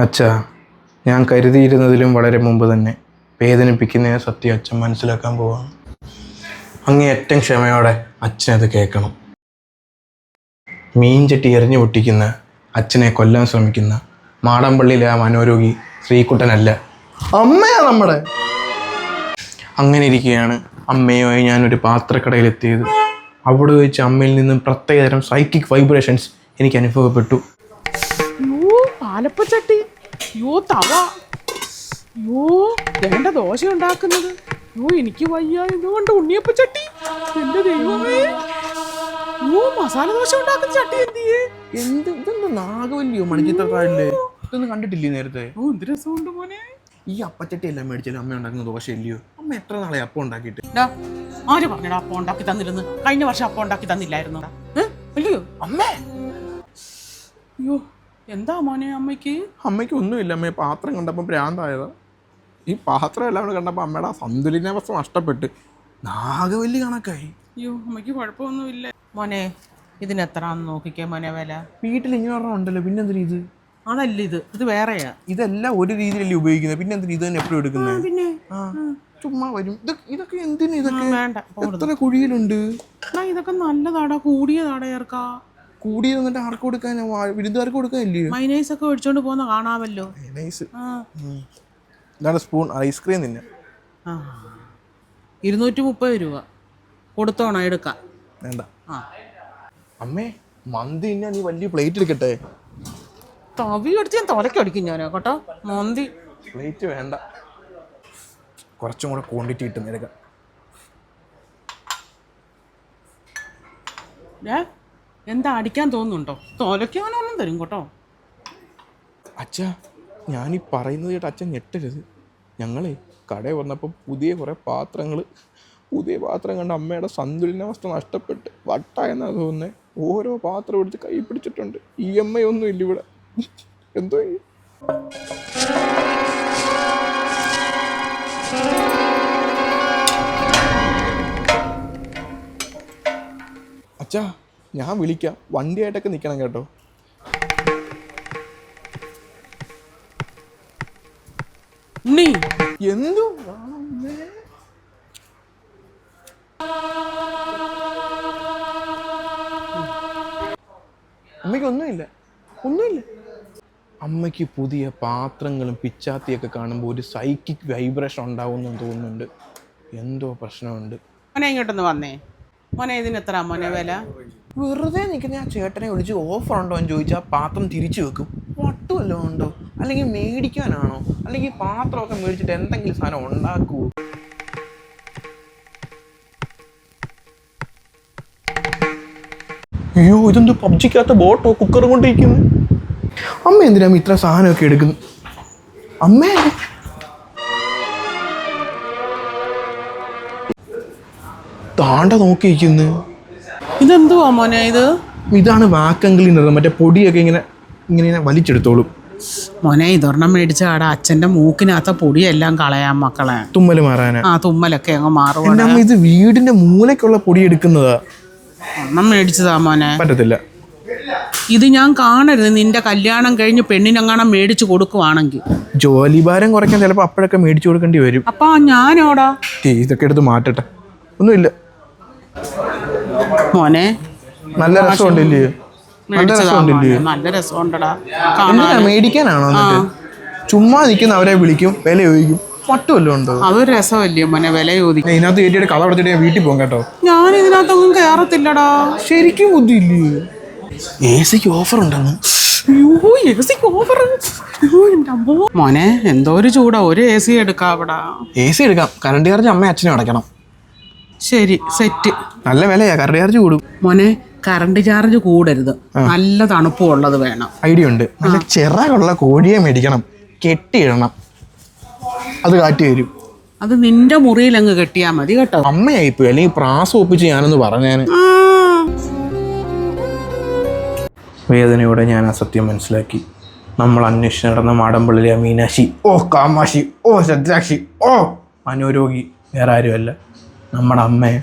അച്ഛാ ഞാൻ കരുതിയിരുന്നതിലും വളരെ മുമ്പ് തന്നെ വേദനിപ്പിക്കുന്ന സത്യം അച്ഛൻ മനസ്സിലാക്കാൻ പോവാണ്. അങ്ങേയറ്റം ക്ഷമയോടെ അച്ഛനത് കേൾക്കണം. മീൻചട്ടി എറിഞ്ഞു പൊട്ടിക്കുന്ന അച്ഛനെ കൊല്ലാൻ ശ്രമിക്കുന്ന മാടമ്പള്ളിയിലെ ആ മനോരോഗി ശ്രീകുട്ടനല്ല. അമ്മയാ നമ്മുടെ. അങ്ങനെ ഇരിക്കുകയാണ് അമ്മയുമായി ഞാനൊരു പാത്രക്കടയിലെത്തിയത്. അവിടെ വെച്ച് അമ്മയിൽ നിന്നും പ്രത്യേകതരം സൈക്കിക് വൈബ്രേഷൻസ് എനിക്ക് അനുഭവപ്പെട്ടു. പാലപ്പച്ചട്ടി. യോ തവ. യോ വേണ്ട ദോശ ഉണ്ടാക്കുന്നത്? യോ എനിക്ക് വയ്യ. എന്തുകൊണ്ട് ഉണ്ണിയപ്പ ചട്ടി എന്റെ ദൈവമേ. യോ മസാല ദോശ ഉണ്ടാക്കുന്ന ചട്ടി എന്തിയേ എന്ത് ഇതെന്താ നാഗവല്ലിയോ മണിച്ചിത്രക്കാരില്ലേ ഇതൊന്നും കണ്ടിട്ടില്ലേ നേരത്തെ? ഓ എന്ത് രസമുണ്ട് മോനെ. ഈ അപ്പച്ചട്ടി എല്ലാം മേടിച്ചാലും അമ്മ ഉണ്ടാക്കുന്ന ദോശ ഇല്ലയോ അമ്മ എത്ര നാളെ അപ്പം ഉണ്ടാക്കിയിട്ട്? ആര് പറഞ്ഞടാ അപ്പം ഉണ്ടാക്കി തന്നിരുന്നു കഴിഞ്ഞ വർഷം അപ്പം ഉണ്ടാക്കി തന്നില്ലായിരുന്നു? അല്ലയോ? അമ്മേ! അയ്യോ എന്താ മോനെ അമ്മയ്ക്ക്? അമ്മയ്ക്ക് ഒന്നുമില്ല അമ്മ പാത്രം കണ്ടപ്പോൾ ഭ്രാന്തായതാ. ഈ പാത്രം എല്ലാം കൂടെ കണ്ടപ്പോൾ അമ്മയുടെ സന്തുലിനാവസ്ഥ നഷ്ടപ്പെട്ട് നാഗവല്ലി കണക്കായി. അയ്യോ അമ്മയ്ക്ക് കുഴപ്പമൊന്നുമില്ല. മോനെ ഇതിനെത്രാന്ന് നോക്കിക്കേ മോനെ വില. വീട്ടിൽ ഇങ്ങനെ ഒരെണ്ണം ഉണ്ടല്ലോ പിന്നെ എന്തിനാ ഇത്? അതല്ല ഇത് ഇത് വേറെയാ. ഇതെല്ലാം ഒരു രീതിയിലല്ലേ ഉപയോഗിക്കുന്നത് പിന്നെ എന്തിനാ ഇത് തന്നെ എപ്പോഴും എടുക്കുന്നത്? പിന്നെ? ആ. ചുമ്മാ വരും. ഇതൊക്കെ എന്തിനാ? ഇതൊക്കെ വേണ്ട. എത്ര കുഴിയിലുണ്ട്? ഇതൊക്കെ നല്ലതാടാ കൂടിയതാടാ ചേർക്കാ. കൂടി എന്നിട്ട് ആർക്ക് കൊടുക്കാൻ വിരുദ്ധുകാർക്ക് കൊടുക്കാനില്ലേ? മൈനൈസ് ഒക്കെ ഒഴിച്ചോണ്ട് പോകുന്ന കാണാമല്ലോ. നൈസ് ആ. ഇതാണ് സ്പൂൺ ഐസ്ക്രീം തിന്നെ. ഇരുന്നൂറ്റി മുപ്പത് രൂപ. കൊടുത്തോണം എടുക്കാം. വേണ്ട. അമ്മേ മന്തി തിന്നാൻ നീ വലിയ പ്ലേറ്റ് എടുക്കട്ടെ? തവി അടിച്ച് ഞാൻ തലക്കടിക്കും ഞാനോ ഞാൻ കേട്ടോ? മന്തി. പ്ലേറ്റ് വേണ്ട. കുറച്ചും കൂടെ ക്വാണ്ടിറ്റി കിട്ടും എടുക്കാം എന്താ അടിക്കാൻ തോന്നുന്നുണ്ടോ? തൊലയ്ക്കാനൊന്നും തരും കേട്ടോ. ഞാൻ ഞാനീ പറയുന്നത് കേട്ട് അച്ഛൻ ഞെട്ടരുത്. ഞങ്ങളെ കടയിൽ വന്നപ്പോൾ പുതിയ കുറേ പാത്രങ്ങൾ പുതിയ പാത്രം കണ്ട് അമ്മയുടെ സന്തുലിനാവസ്ഥ നഷ്ടപ്പെട്ട് വട്ട എന്നാ തോന്നുന്നത് ഓരോ പാത്രം എടുത്ത് കൈ പിടിച്ചിട്ടുണ്ട്. ഇ എം ഐ ഒന്നും ഇല്ല ഇവിടെ. എന്തോ? അച്ഛാ ഞാൻ വിളിക്കാം വണ്ടിയായിട്ടൊക്കെ നിൽക്കണം കേട്ടോ ഉണ്ണി എന്തു അമ്മയ്ക്ക് ഒന്നുമില്ല ഒന്നുമില്ല അമ്മയ്ക്ക് പുതിയ പാത്രങ്ങളും പിച്ചാത്തിയൊക്കെ കാണുമ്പോൾ ഒരു സൈക്കിക് വൈബ്രേഷൻ ഉണ്ടാവുമെന്ന് തോന്നുന്നുണ്ട്. എന്തോ പ്രശ്നമുണ്ട്. മോനെ ഇങ്ങോട്ടൊന്ന് വന്നേ. മോനെ ഇതിന് എത്ര മോനെ വില? വെറുതെ നിൽക്കുന്ന ആ ചേട്ടനെ വിളിച്ച് ഓഫർ ഉണ്ടോ എന്ന് ചോദിച്ചാൽ പാത്രം തിരിച്ചു വെക്കും. വട്ടുമല്ലോ ഉണ്ടോ? അല്ലെങ്കിൽ മേടിക്കാനാണോ? അല്ലെങ്കിൽ പാത്രമൊക്കെ മേടിച്ചിട്ട് എന്തെങ്കിലും സാധനം ഉണ്ടാക്കുമോ അയ്യോ ഇതെന്ത് പബ്ജിക്കകത്ത് ബോട്ടോ കുക്കർ കൊണ്ടിരിക്കുന്നു? അമ്മ എന്തിനാ ഇത്ര സാധനമൊക്കെ എടുക്കുന്നു? അമ്മ. താണ്ട നോക്കിയിരിക്കുന്നു ഇതെന്തുവാ മോനെ ഇത്? ഇതാണ് വാക്കം ക്ലീനർ മറ്റേ പൊടിയൊക്കെ ഇങ്ങനെ ഇങ്ങനെ ഇങ്ങനെ വലിച്ചെടുത്തോളും. മോനെ ഇതൊരെണ്ണം മേടിച്ച ആടെ അച്ഛന്റെ മൂക്കിനകത്ത പൊടിയെല്ലാം കളയാൻ മക്കളെ. തുമ്മൽ മാറാനാ. ആ തുമ്മലൊക്കെ അങ്ങ് മാറുവാണ് ഇത് വീടിന്റെ മൂലക്കുള്ള പൊടി എടുക്കുന്നതാ. ഒരെണ്ണം മേടിച്ചതാ മോനെ. പറ്റത്തില്ല. ഇത് ഞാൻ കാണരുത്. നിന്റെ കല്യാണം കഴിഞ്ഞ് പെണ്ണിനെങ്ങാണം മേടിച്ചു കൊടുക്കുവാണെങ്കിൽ. ജോലി ഭാരം കുറയ്ക്കാൻ ചിലപ്പോൾ അപ്പോഴൊക്കെ മേടിച്ചു കൊടുക്കേണ്ടി വരും. അപ്പാ ഞാനോടാ? ഇതൊക്കെ എടുത്ത് മാറ്റട്ടെ. ഒന്നുമില്ല. മോനെ നല്ല രസമുണ്ടല്ലേ? നല്ല മേടിച്ചതാ രസമുണ്ടല്ലേ? മോനെ. നല്ല രസമുണ്ടടാ. എന്തിനാ കാണാൻ. മേടിക്കാനാണോ എന്നിട്ട്? ചുമ്മാ നിൽക്കുന്ന അവരെ വിളിക്കും വില ചോദിക്കും. ഉണ്ടോ? അതൊരു രസമല്ലേ മോനെ വില ചോദിക്കും ഞാൻ ഇതിനകത്ത് കയറ്റിയിട്ട് കഥ അടച്ചിട്ട് ഞാൻ വീട്ടിൽ പോകും കേട്ടോ. ഞാൻ ഇതിനകത്തൊന്നും കേറത്തില്ലടാ ശരിക്കും ബുദ്ധിയില്ലേ? എ സിക്ക് ഓഫർ ഉണ്ടെന്ന് മോനെ എന്തോ ഒരു ചൂടാ. ഒരു എ സി എടുക്കാം അവിടെ. എ സി എടുക്കാം. കറണ്ട് ചാർജ് അമ്മ അച്ഛനും അടയ്ക്കണം. ശരി സെറ്റ് നല്ല വിലയാ. കറണ്ട് ചാർജ് കൂടും. മോനെ കറണ്ട് ചാർജ് കൂടരുത്. നല്ല തണുപ്പ് ഉള്ളത് വേണം. ഐഡിയ ഉണ്ട്. നല്ല ചിറകുള്ള കോഴിയെ മേടിക്കണം. കെട്ടിയിടണം. അത് കാറ്റ് വരും. അത് നിന്റെ മുറിയിൽ അങ്ങ് കെട്ടിയാ മതി കേട്ടോ. അമ്മയായിപ്പോയി. അല്ലെങ്കിൽ പ്രാസം ഒപ്പിച്ച് ഞാനൊന്ന് പറഞ്ഞേനെ. ആ. വേദനയോടെ ഞാൻ ആ സത്യം മനസ്സിലാക്കി. നമ്മൾ അന്വേഷിച്ച് നടന്ന മാടമ്പള്ളിലെ മീനാക്ഷി ഓ കാമാക്ഷി ഓ ശ്രദ്ധാക്ഷി ഓ മനോരോഗി വേറെ ആരുമല്ല. നമ്മുടെ അമ്മയെ